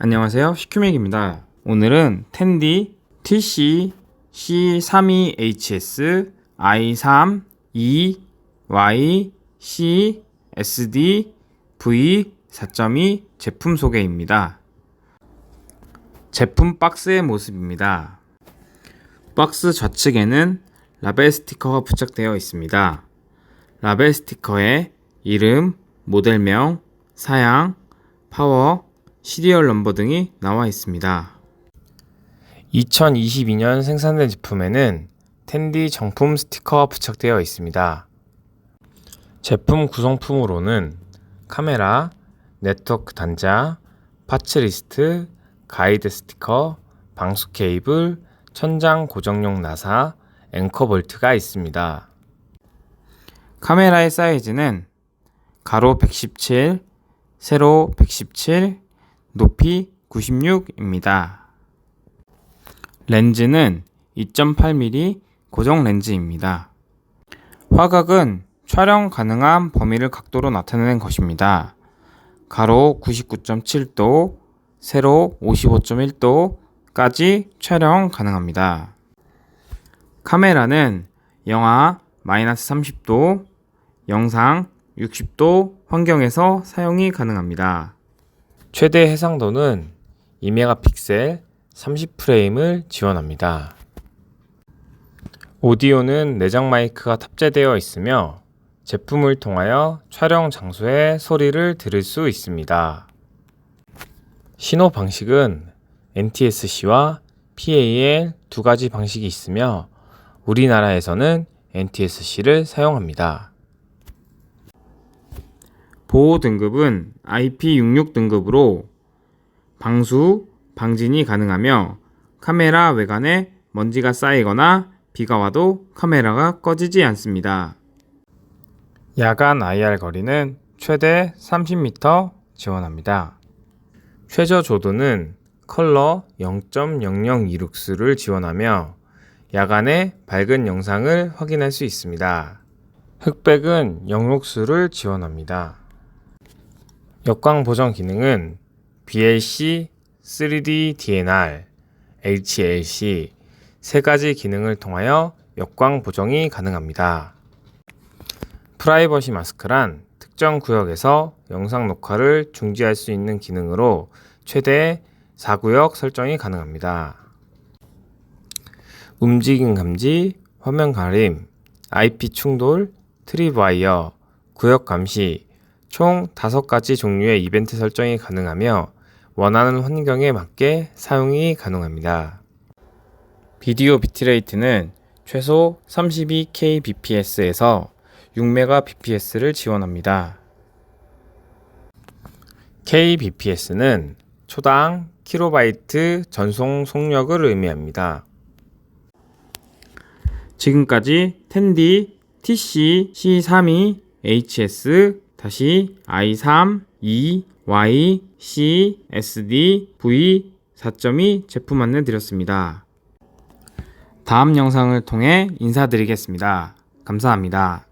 안녕하세요. 시큐맥입니다. 오늘은 텐디 TC C32HS i3 E Y C SD V 4.2 제품 소개입니다. 제품 박스의 모습입니다. 박스 좌측에는 라벨 스티커가 부착되어 있습니다. 라벨 스티커에 이름, 모델명, 사양, 파워, 시리얼 넘버 등이 나와 있습니다. 2022년 생산된 제품에는 텐디 정품 스티커가 부착되어 있습니다. 제품 구성품으로는 카메라, 네트워크 단자, 파츠 리스트, 가이드 스티커, 방수 케이블, 천장 고정용 나사, 앵커 볼트가 있습니다. 카메라의 사이즈는 가로 117, 세로 117, 높이 96입니다. 렌즈는 2.8mm 고정 렌즈입니다. 화각은 촬영 가능한 범위를 각도로 나타내는 것입니다. 가로 99.7도, 세로 55.1도까지 촬영 가능합니다. 카메라는 영하 마이너스 30도, 영상 60도 환경에서 사용이 가능합니다. 최대 해상도는 2메가픽셀 30프레임을 지원합니다. 오디오는 내장 마이크가 탑재되어 있으며 제품을 통하여 촬영 장소의 소리를 들을 수 있습니다. 신호 방식은 NTSC와 PAL 두 가지 방식이 있으며 우리나라에서는 NTSC를 사용합니다. 보호 등급은 IP66 등급으로 방수, 방진이 가능하며 카메라 외관에 먼지가 쌓이거나 비가 와도 카메라가 꺼지지 않습니다. 야간 IR 거리는 최대 30m 지원합니다. 최저 조도는 컬러 0.0026수를 지원하며 야간에 밝은 영상을 확인할 수 있습니다. 흑백은 0록수를 지원합니다. 역광 보정 기능은 BLC, 3D DNR, HLC 세 가지 기능을 통하여 역광 보정이 가능합니다. 프라이버시 마스크란 특정 구역에서 영상 녹화를 중지할 수 있는 기능으로 최대 4구역 설정이 가능합니다. 움직임 감지, 화면 가림, IP 충돌, 트립 와이어, 구역 감시, 총 5가지 종류의 이벤트 설정이 가능하며 원하는 환경에 맞게 사용이 가능합니다. 비디오 비트레이트는 최소 32kbps에서 6mbps를 지원합니다. kbps는 초당 킬로바이트 전송 속력을 의미합니다. 지금까지 텐디 TC C32 HS i3 E Y C SD V 4.2 제품 안내 드렸습니다. 다음 영상을 통해 인사드리겠습니다. 감사합니다.